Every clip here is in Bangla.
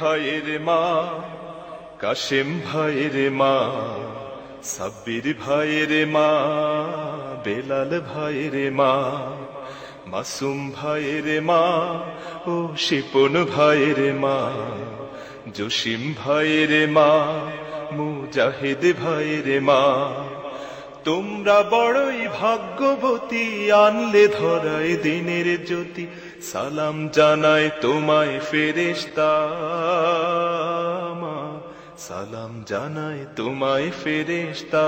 ভাইয়ের মা, কাশেম ভাইয়ের মা, সাব্বির ভাইয়ের মা, বেলাল ভাইয়ের মা, মাসুম ভাইয়ের মা, ও শিপন ভাইয়ের মা, জসিম ভাইয়ের মা, মুজাহিদ ভাইয়ের মা। তোমরা বড়ই ভাগ্যবতী, আনলে ধরায় দিনের জ্যোতি। সালাম জানায় তোমায় ফেরেশতা। মা সালাম জানায় তোমায় ফেরেশতা।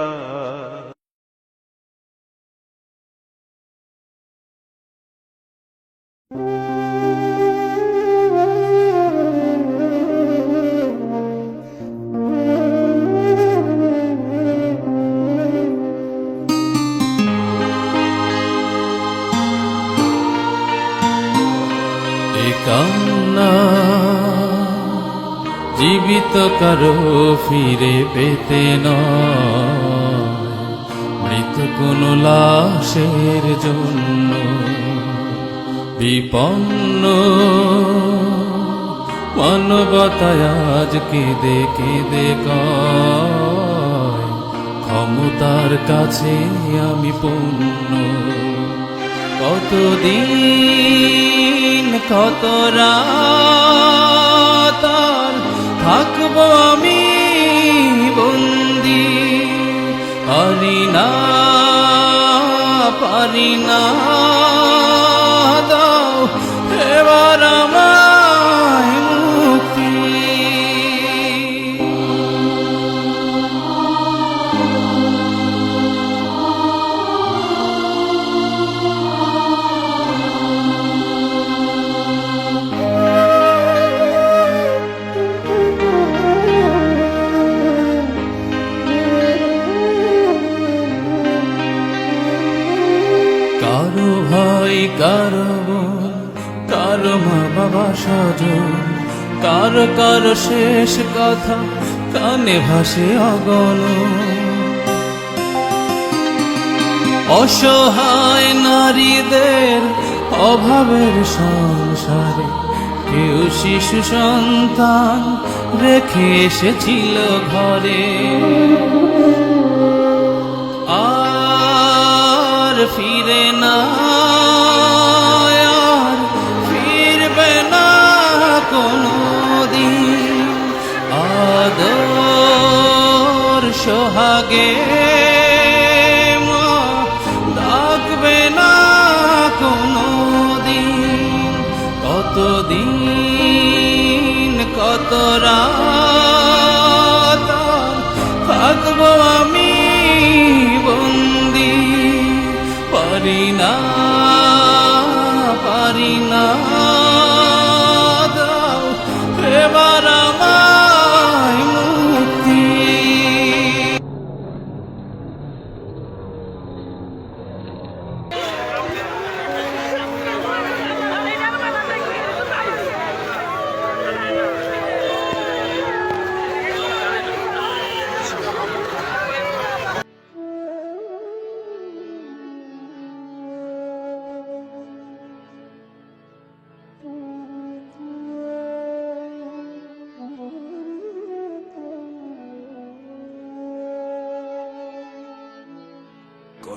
জীবিত কারও ফিরে পেতে মৃত কোন লাশের জন্য বিপন্ন। মানবতায় আজ কেঁদে কেঁদে কয়, ক্ষমতার কাছে আমি পূর্ণ। কতদিন, কত রাত না পারি না কারও কারও শেষ কথা কানে ভাসে অগণ অসহায় নারীদের অভাবের সংসারে কেউ শিশু সন্তান রেখে এসেছিল ঘরে। আর ফিরে না আদর সোহাগে ডাকবে না কোনো দিন কতদিন কত রাত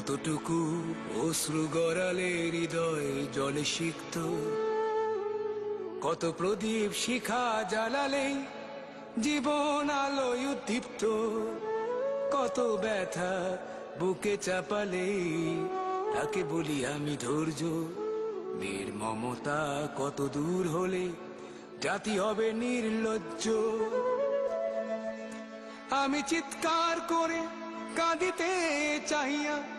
কতটুকু অশ্রু গড়ালে হৃদয় জলে সিক্ত। কত প্রদীপ শিখা জ্বালালে জীবন আলোয় উদ্দীপ্ত। কত ব্যথা বুকে চাপালে তাকে বলি আমি ধৈর্য। মেয়ের মমতা কত দূর হলে জাতি হবে নির্লজ্জ। আমি চিৎকার করে কাঁদিতে চাহিয়া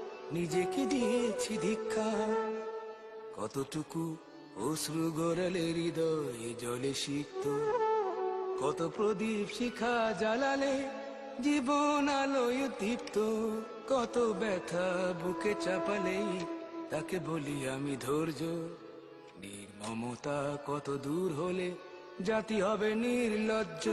নিজেকে দিয়েছি দীক্ষা। কতটুকু অশ্রু গড়ালে হৃদয় জলে শিখত কত প্রদীপ শিখা জ্বালালে জীবন আলোয় দীপ্ত কত ব্যথা বুকে চাপালেই তাকে বলি আমি ধৈর্য। নির্মমতা কত দূর হলে জাতি হবে নির্লজ্জ।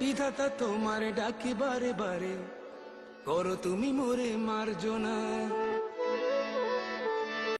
বিধাতা তোমার ডাকি বারে বারে। করো তুমি মোরে মার্জনা।